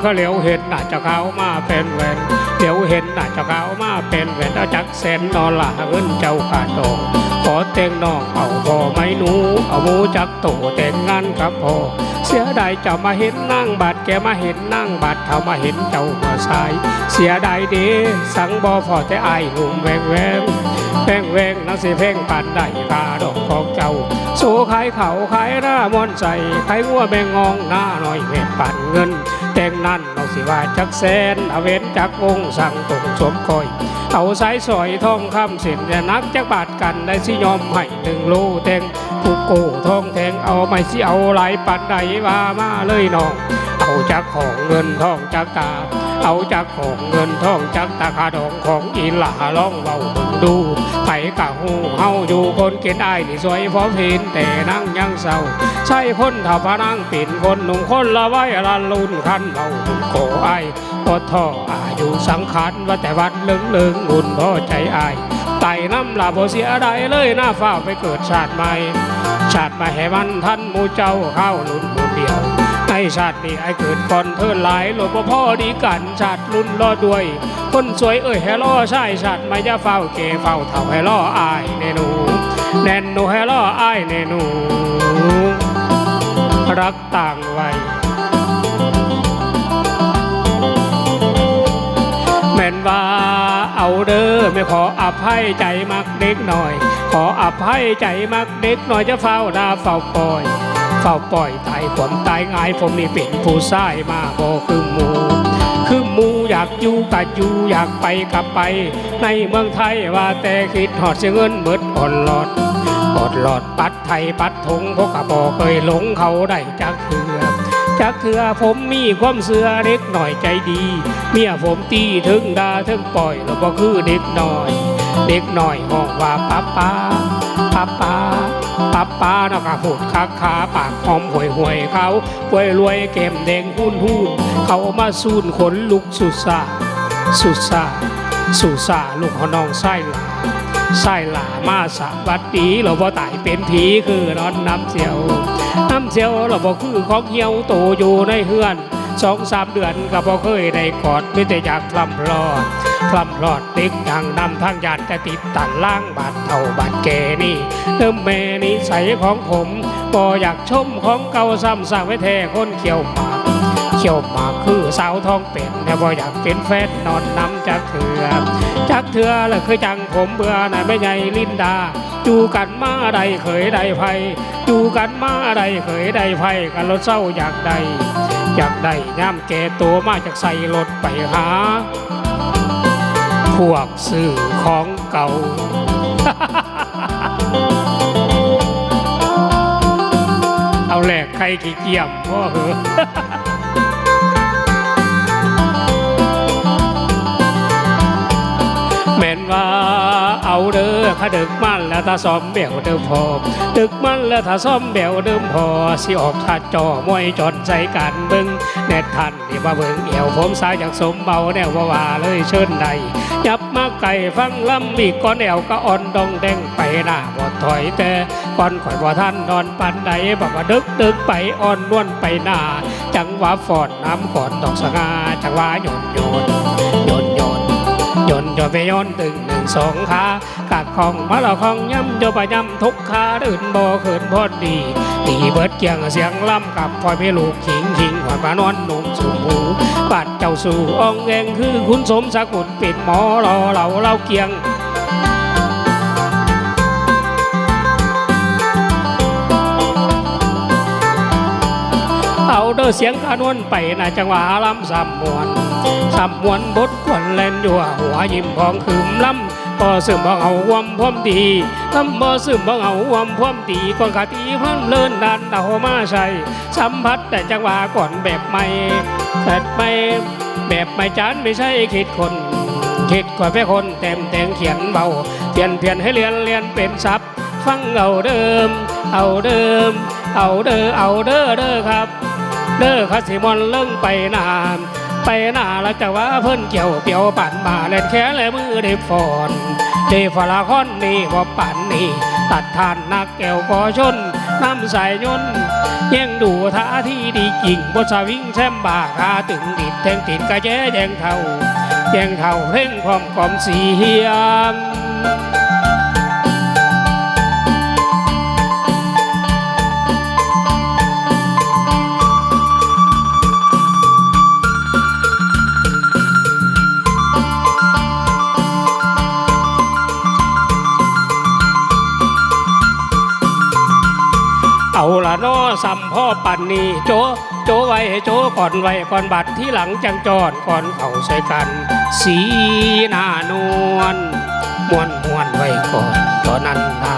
เขาเหลียวเห็นน่าจะเขามาเป็นแหวนเหลียวเห็นน่าจะเขามาเป็นแหวนเอาจักแสนนอนละเงินเจ้าขาดดองขอเต็งน้องเอาพอไม่หนูเอาหมูจักโตแต่งงานกับพ่อเสียดายเจ้ามาเห็นนั่งบาดแกมาเห็นนั่งบาดเขามาเห็นเจ้ามาสาย เสียดายเดีสังบอพอแต่อหนุ่มแวงแวงแพงแวงนักสิเพ่งปันได้คาดอกของเจ้า สู้ขายเขาขายหน้ามอนใส่ขายงัวแบงงองหน้าหน่อยเม็ดปันเงิน แต่งนั่นเราสิว่าจักแสนเอาเว้นจักวงสั่งตรงสวมคอย เอาสายสอยทองคำเส้นจะนักจักบาทกันได้สิยอมให้หนึ่งโลแทงผู้โกทองแทงเอาไม่สิเอาหลายปันใดว่ามาเลยน้อง เอาจากของเงินทองจากตา เอาจากของเงินทองจากตาคาดองของอีหลาล่องเบาบิ่งดูไผกะหูเฮาอยู่คนเกณฑ์อ้ายนี่สวยพอเพนแต่นั่งยังเศร้าใช่คนเท่าพนังปิ่นคนหนุ่มคนละไว้รันลุนคันเบาโกไอายพอท่ออายุสังขารว่าแต่วัดเลิงเลิงอุ่นพอใจอายไต่น้ำลาบ่เสียใดเลยหน้าฝ้าไปเกิดชาติใหม่ ชาติมาให้มันท่านมูเจ้าเข้าลุ่นหมูเดียวในชาตินี้ไอเกิดก่อนเธอหลายหลบพ่อดีกันชาติรุ่นรอด้วย คนสวยเอ้ยให้ล่อใช่ชาติมาจะเฝ้าเกเฝ้าเท่าให้ล่ออายเนนูแนนหนูให้ล่ออายเนนูรักต่างวัย ม่นว่าเอาเด้อไม่ขออภัยใจมักเด็กหน่อย ขออภัยใจมักเด็กหน่อยจะเฝ้าดาเฝ้าปล่อย เฝ้าปล่อยตายผมตายง่ายผมนี่เป็นผู้ชายมาบ่คือหมูคือหมูอยากอยู่กับอยู่อยากไปกับไป ในเมืองไทยว่าแต่คิดหอดเสียเงินเบิดอ่อนหลอดอดหลอดปัดไทยปัดทงพวกกะบอเคยหลงเขาได้จักเถือ จักเถือผมมีความเสือเด็กหน่อยใจดี เมียผมตีถึงดาถึงปล่อยแล้วก็คือเด็กหน่อย เด็กหน่อยห้องว่าป้าป้าป้าป้าป้าป้าเนาะกะพูดคักขาปากหอมห่วยห่วยเขาป่วยรวยเกมเด้งหุ้นหุ้นเขามาสูนขนลุกสุดสาสุดสาสุดสาลูกเขาน้องไส้หลาไส้หลามาสวัสดีเราบ่ตายเป็นผีคือนอนน้ำเสียว น้ำเสียวเราบ่คือของเหี่ยวโตอยู่ในเฮือนสองสามเดือนก็บ่เคยได้กอดไม่แต่อยากคลำพลอดคลำรอดติ๊กอย่างนำทางญาติจะติดตันล่างบาดเท่าบาดแกนี่เติมแม่นิสัยของผมก็อยากชมของเก่าซ้ำสร้างไว้แท้คนเขียวหมากเขียวหมากคือสาวทองเป็นแต่บ่อยากเป็นแฟนนอนน้ำจักเถือจักเถือแล้วคือจังผมเบื่อน่ะไม่ใหญ่ลินดา จูกันมาใดเคยได้ไฟจูกัน มาใดเคยได้ไฟกันรถเศร้าอยากได้อยากได้ย่ำแก่ตัวมาจากใส่รถไปหา พวกสื่อของเก่าเอาแหลกใครขี้เกียจพ่อเหอแม่นว่า เอาเด้อข้าดึกมันแล้วถ้าซ้อมเบวเดิมพอดึกมันแล้วถ้าซ้อมเบวเดิมพอสิออกถ้าจอมวยจอนใจกันเบิงแน่ทันที่มาเบิ่งเอวผมสายจากสมเบาแนวว่าว่าเลยเชิญใดยับมาไก่ฟังลำอีกก้อนแอวก็อ่อนดองแดงไปหน้าบ่ถอยแต่ก่อนข่อยบ่ท่านนอนปันใดบอกว่าดึกดึกไปอ่อนนวลไปหน้าจังหวะฟอนน้ำก่อนดอกสงาจังหวะโยนโยนโยนโยนยนต์ยนต์ ไปยนต์ตึงหนึ่งสองขากัดของมาเราของย่ำโยบย่ำทุกขาดื่นบ่เขินพอดีตีเบิดเกียงเสียงล่ำกับพลอยไม่ลูกขิงขิงหอยปลานอนหนุ่มสู่หูบาดเจ้าสู่อองแงงคือคุณสมสกุลปิดหมอรอเราเล่าเกียงเอาเด้อเสียงขานวนไปนะจังหวะลำสามมวน สามมวนบทกวนเล่นอยู่หัวยิ้มพองคืมลำบ่ซึมบ่เอาวมพร้อมดีลำบ่ซึมบ่เอาวมพร้อมดีก่อนขาตีพันเลินดันเดามาใส่สัมผัสแต่จังหวะก่อนแบบใหม่แต่ไม่แบบไม่จานไม่ใช่คิดคนคิดกว่าแค่คนเต็มแต่งเขียนเบาเปลี่ยนเปลี่ยนให้เรียนเรียนเป็นศัพท์ฟังเอาเดิม เอาเดิม เอาเด้อเอาเด้อเด้อครับ เด้อคาสิมอนเลิ่งไปนาน ไปหน้าล้วจะว่าเพิ่นเกี่ยวเปียวปั่นมาเล่นแค่และมือเด็บฟอนเดฟลาคอนนี่พอปั่นนี่ตัดทานนักแก้วก่อชนน้ำใสยนต์แย่งดูท่าที่ดีจริงบทสวิ่งแซมบาคาตึงติดแทงติดกระแจแยงเท่าแยงเท่าเพ่งพร้อมกล่อมเสียงเอาล น้อสัมพ่อปันนี่โจโจไว้ให้โจก่อนไว้ก่อนบัดที่หลังจังจอดก่อนเขาใส่กัน สีหน้านวลมวนมวนไว้ก่อนตอนนั้นนา